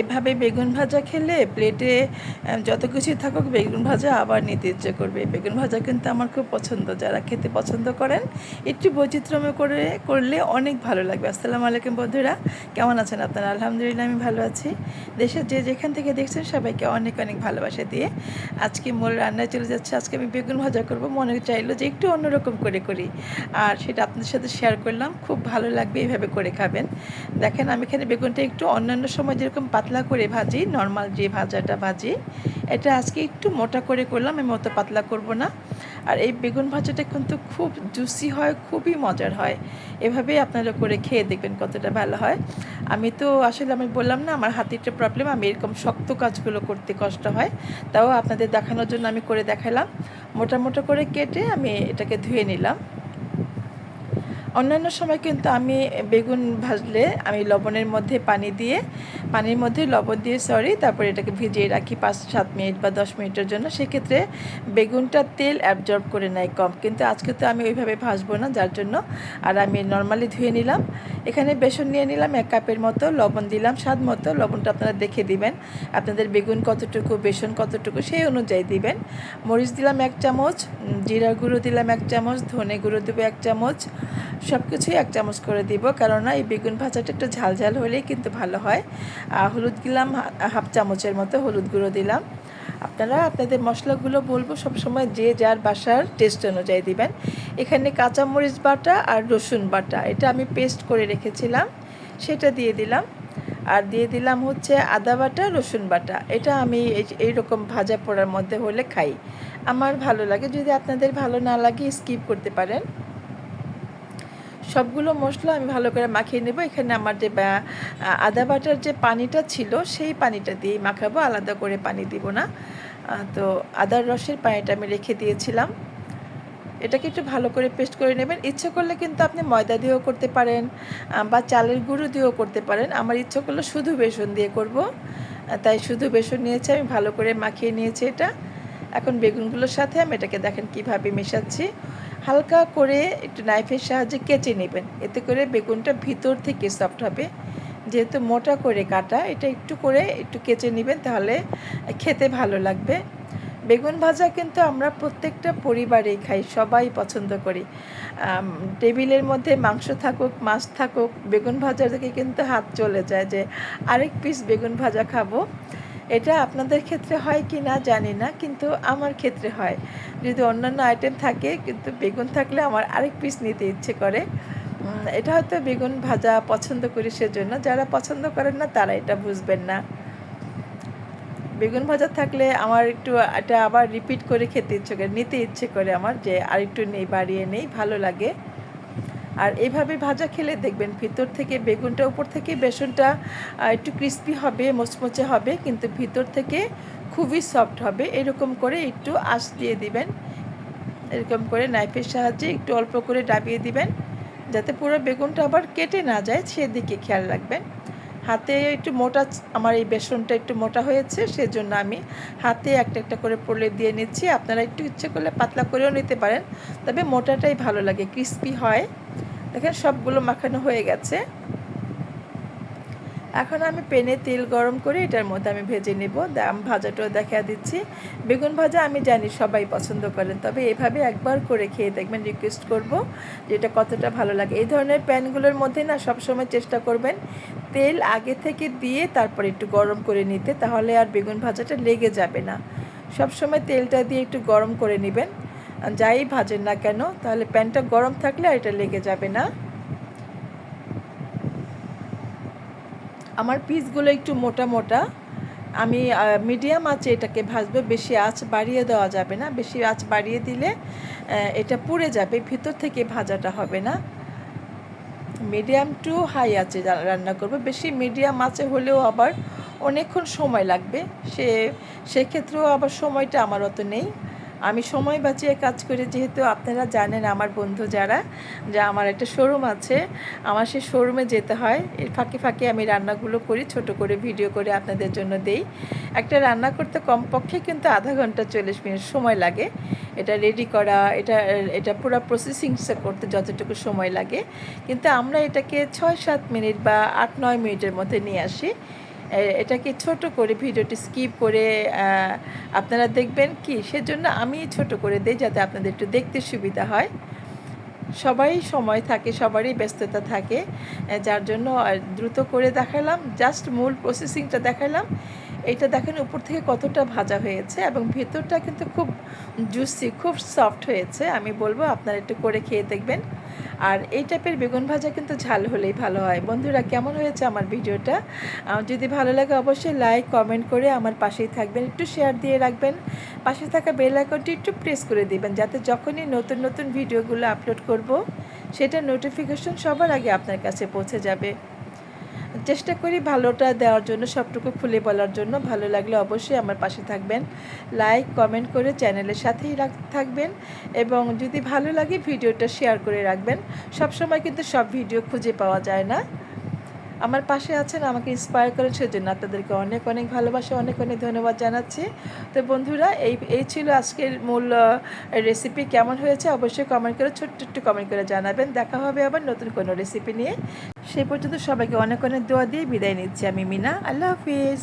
এভাবে বেগুন ভাজা খেলে প্লেটে যত কিছু থাকুক বেগুন ভাজা আবার নিতে ইচ্ছে করবে। বেগুন ভাজা কিন্তু আমার খুব পছন্দ, যারা খেতে পছন্দ করেন, একটু বৈচিত্র্যময় করে করলে অনেক ভালো লাগবে। আসসালামু আলাইকুম বন্ধুরা, কেমন আছেন আপনারা? আলহামদুলিল্লাহ, আমি ভালো আছি। দেশের যে যেখান থেকে দেখছেন সবাইকে অনেক অনেক ভালোবাসা দিয়ে আজকে মূল রান্নায় চলে যাচ্ছে। আজকে আমি বেগুন ভাজা করব, মনে চাইলো যে একটু অন্যরকম করে করি। আর সেটা আপনাদের সাথে শেয়ার করলাম, খুব ভালো লাগবে এইভাবে করে খাবেন। দেখেন আমি এখানে বেগুনটা একটু অন্যান্য সময় যেরকম পাতলা করে ভাজি নর্মাল যে ভাজাটা ভাজি। এটা আজকে একটু মোটা করে করলাম, আমি অত পাতলা করব না। আর এই বেগুন ভাজাটা কিন্তু খুব জুসি হয়, খুবই মজার হয়। এভাবে আপনারা করে খেয়ে দেখবেন কতটা ভালো হয়। আমি তো আসলে আমি বললাম না, আমার হাতে একটা প্রবলেম আমি এরকম শক্ত কাজগুলো করতে কষ্ট হয়। তাও আপনাদের দেখানোর জন্য আমি করে দেখালাম। মোটা মোটা করে কেটে আমি এটাকে ধুয়ে নিলাম। অন্যান্য সময় কিন্তু আমি বেগুন ভাজলে আমি লবণের মধ্যে পানি দিয়ে, পানির মধ্যে লবণ দিয়ে সরি তারপরে এটাকে ভিজিয়ে রাখি পাঁচ, সাত মিনিট বা দশ মিনিটের জন্য। সেক্ষেত্রে বেগুনটা তেল অ্যাবজর্ব করে নেয় কম। কিন্তু আজকে তো আমি ওইভাবে ভাজবো না, যার জন্য আর আমি নর্মালি ধুয়ে নিলাম। এখানে বেসন নিয়ে নিলাম, এক কাপের মতো লবণ দিলাম, স্বাদ মতো। লবণটা আপনারা দেখে দিবেন, আপনাদের বেগুন কতটুকু, বেসন কতটুকু, সেই অনুযায়ী দিবেন। মরিচ দিলাম এক চামচ জিরা গুঁড়ো দিলাম এক চামচ, ধনে গুঁড়ো দেবো এক চামচ সব কিছুই এক চামচ করে দিব। কেননা এই বেগুন ভাজাটা একটু ঝাল ঝাল হলেই কিন্তু ভালো হয়। আর হলুদ দিলাম, হা- হাফ চামচের মতো হলুদ গুঁড়ো দিলাম। আপনারা আপনাদের মশলাগুলো বলব সবসময় যে যার বাসার টেস্ট অনুযায়ী দিবেন। এখানে কাঁচামরিচ বাটা আর রসুন বাটা, এটা আমি পেস্ট করে রেখেছিলাম, সেটা দিয়ে দিলাম। আর দিয়ে দিলাম হচ্ছে আদা বাটা, রসুন বাটা, এটা আমি এই- রকম ভাজা পোড়ার মধ্যে হলে খাই। আমার ভালো লাগে, যদি আপনাদের ভালো না লাগে স্কিপ করতে পারেন। সবগুলো মশলা আমি ভালো করে মাখিয়ে নেব। এখানে আমার যে আদা বাটার যে পানিটা ছিল, সেই পানিটা দিয়ে মাখাবো, আলাদা করে পানি দিব না। তো আদার রসের পানিটা আমি রেখে দিয়েছিলাম। এটাকে একটু ভালো করে পেস্ট করে নেবেন। ইচ্ছে করলে কিন্তু আপনি ময়দা দিয়েও করতে পারেন বা চালের গুঁড়ো দিয়েও করতে পারেন। আমার ইচ্ছে করলে শুধু বেসন দিয়ে করব। তাই শুধু বেসন নিয়েছি আমি, ভালো করে মাখিয়ে নিয়েছি এটা। এখন বেগুনগুলোর সাথে আমি এটাকে দেখেন কীভাবে মেশাচ্ছি। হালকা করে একটু নাইফের সাহায্যে কেচে নেবেন। এতে করে বেগুনটা ভিতর থেকে সফট হবে। যেহেতু মোটা করে কাটা, এটা একটু করে একটু কেচে নেবেন তাহলে খেতে ভালো লাগবে। বেগুন ভাজা কিন্তু আমরা প্রত্যেকটা পরিবারেই খাই, সবাই পছন্দ করি। টেবিলের মধ্যে মাংস থাকুক, মাছ থাকুক, বেগুন ভাজা থেকে কিন্তু হাত চলে যায় যে আরেক পিস বেগুন ভাজা খাব। এটা আপনাদের ক্ষেত্রে হয় কি না জানি না, কিন্তু আমার ক্ষেত্রে হয়। যদি অন্যান্য আইটেম থাকে, কিন্তু বেগুন থাকলে আমার আরেক পিস নিতে ইচ্ছে করে। এটা হয়তো বেগুন ভাজা পছন্দ করি সেজন্য, যারা পছন্দ করেন না তারা এটা বুঝবেন না। বেগুন ভাজা থাকলে আমার একটু, এটা আবার রিপিট করে খেতে ইচ্ছে করে, নিতে ইচ্ছে করে আমার যে আর একটু নেই, বাড়িয়ে নেই, ভালো লাগে। আর এইভাবে ভাজা খেলে দেখবেন ভিতর থেকে বেগুনটা, উপর থেকে বেসনটা একটু ক্রিস্পি হবে, মোচমোচে হবে, কিন্তু ভিতর থেকে খুবই সফট হবে। এরকম করে একটু আঁচ দিয়ে দিবেন। এরকম করে নাইফের সাহায্যে একটু অল্প করে ডাবিয়ে দিবেন, যাতে পুরো বেগুনটা আবার কেটে না যায়, সেদিকে খেয়াল রাখবেন। হাতে একটু মোটা, আমার এই বেসনটা একটু মোটা হয়েছে, সেজন্য আমি হাতে একটা একটা করে প্রলেপ দিয়ে নিচ্ছি। আপনারা একটু ইচ্ছে করলে পাতলা করেও নিতে পারেন, তবে মোটাটাই ভালো লাগে ক্রিস্পি হয়। দেখেন সবগুলো মাখানো হয়ে গেছে। এখন আমি পেনে তেল গরম করে এটার মধ্যে আমি ভেজে নেব। দাম ভাজাটাও দেখা দিচ্ছি। বেগুন ভাজা আমি জানি সবাই পছন্দ করেন, তবে এভাবে একবার করে খেয়ে দেখবেন রিকোয়েস্ট করব যেটা কতটা ভালো লাগে। এই ধরনের প্যানগুলোর মধ্যে না সবসময় চেষ্টা করবেন তেল আগে থেকে দিয়ে তারপর একটু গরম করে নিতে, তাহলে আর বেগুন ভাজাটা লেগে যাবে না। সবসময় তেলটা দিয়ে একটু গরম করে নেবেন। যাই ভাজেন না কেন, তাহলে প্যানটা গরম থাকলে আর এটা লেগে যাবে না। আমার পিসগুলো একটু মোটা মোটা। আমি মিডিয়াম আঁচে এটাকে ভাজবো, বেশি আঁচ বাড়িয়ে দেওয়া যাবে না। বেশি আঁচ বাড়িয়ে দিলে এটা পুড়ে যাবে, ভিতর থেকে ভাজাটা হবে না। মিডিয়াম টু হাই রা- রান্না করব। বেশি মিডিয়াম আঁচে হলেও আবার অনেকক্ষণ সময় লাগবে। সে, সেক্ষেত্রেও আবার সময়টা আমার অত নেই। আমি সময় বাঁচিয়ে কাজ করি, যেহেতু আপনারা জানেন আমার বন্ধু যারা, যে আমার একটা শোরুম আছে, আমার সেই শোরুমে যেতে হয়। এর ফাঁকে ফাঁকে আমি রান্নাগুলো করি, ছোট করে ভিডিও করে আপনাদের জন্য দেই। একটা রান্না করতে কমপক্ষে কিন্তু আধা ঘণ্টা চল্লিশ মিনিট সময় লাগে। এটা রেডি করা, এটা এটা পুরো প্রসেসিংসটা করতে যতটুকু সময় লাগে। কিন্তু আমরা এটাকে ছয় সাত মিনিট বা আট নয় মিনিটের মধ্যে নিয়ে আসি। এটাকে ছোট করে ভিডিওটি স্কিপ করে আপনারা দেখবেন কি, সেজন্য আমি ছোট করে দিই যাতে আপনাদের একটু দেখতে সুবিধা হয়। সবাই সময় থাকে, সবারই ব্যস্ততা থাকে যার জন্য দ্রুত করে দেখালাম, জাস্ট মূল প্রসেসিংটা দেখালাম। এটা দেখেন উপর থেকে কতটা ভাজা হয়েছে এবং ভেতরটা কিন্তু খুব জুসি, খুব সফট হয়েছে। আমি বলব আপনারা একটু করে খেয়ে দেখবেন। আর এই টাইপের বেগুন ভাজা কিন্তু ঝাল হলেই ভালো হয়। বন্ধুরা, কেমন হয়েছে আমার ভিডিওটা? যদি ভালো লাগে অবশ্যই লাইক কমেন্ট করে আমার পাশেই থাকবেন। একটু শেয়ার দিয়ে রাখবেন। পাশে থাকা বেল আইকনটি একটু প্রেস করে দিবেন, যাতে যখনই নতুন নতুন ভিডিওগুলো আপলোড করব, সেটা নোটিফিকেশন সবার আগে আপনার কাছে পৌঁছে যাবে। চেষ্টা করি ভালোটা দেওয়ার জন্য, সবটুকু খুলে বলার জন্য। ভালো লাগলে অবশ্যই আমার পাশে থাকবেন। লাইক কমেন্ট করে চ্যানেলের সাথেই থাকবেন এবং যদি ভালো লাগে ভিডিওটা শেয়ার করে রাখবেন। সবসময় কিন্তু সব ভিডিও খুঁজে পাওয়া যায় না। আমার পাশে আছেন, আমাকে ইন্সপায়ার করেন সেজন্য আপনাদেরকে অনেক অনেক ভালোবাসা, অনেক অনেক ধন্যবাদ জানাচ্ছি। তো বন্ধুরা, এই এই ছিল আজকের মূল রেসিপি কেমন হয়েছে? অবশ্যই কমেন্ট করে, ছোট্ট একটু কমেন্ট করে জানাবেন। দেখা হবে আবার নতুন কোনো রেসিপি নিয়ে। সেই পর্যন্ত সবাইকে অনেক অনেক দোয়া দিয়ে বিদায় নিচ্ছি আমি মিনা। আল্লাহ হাফিজ।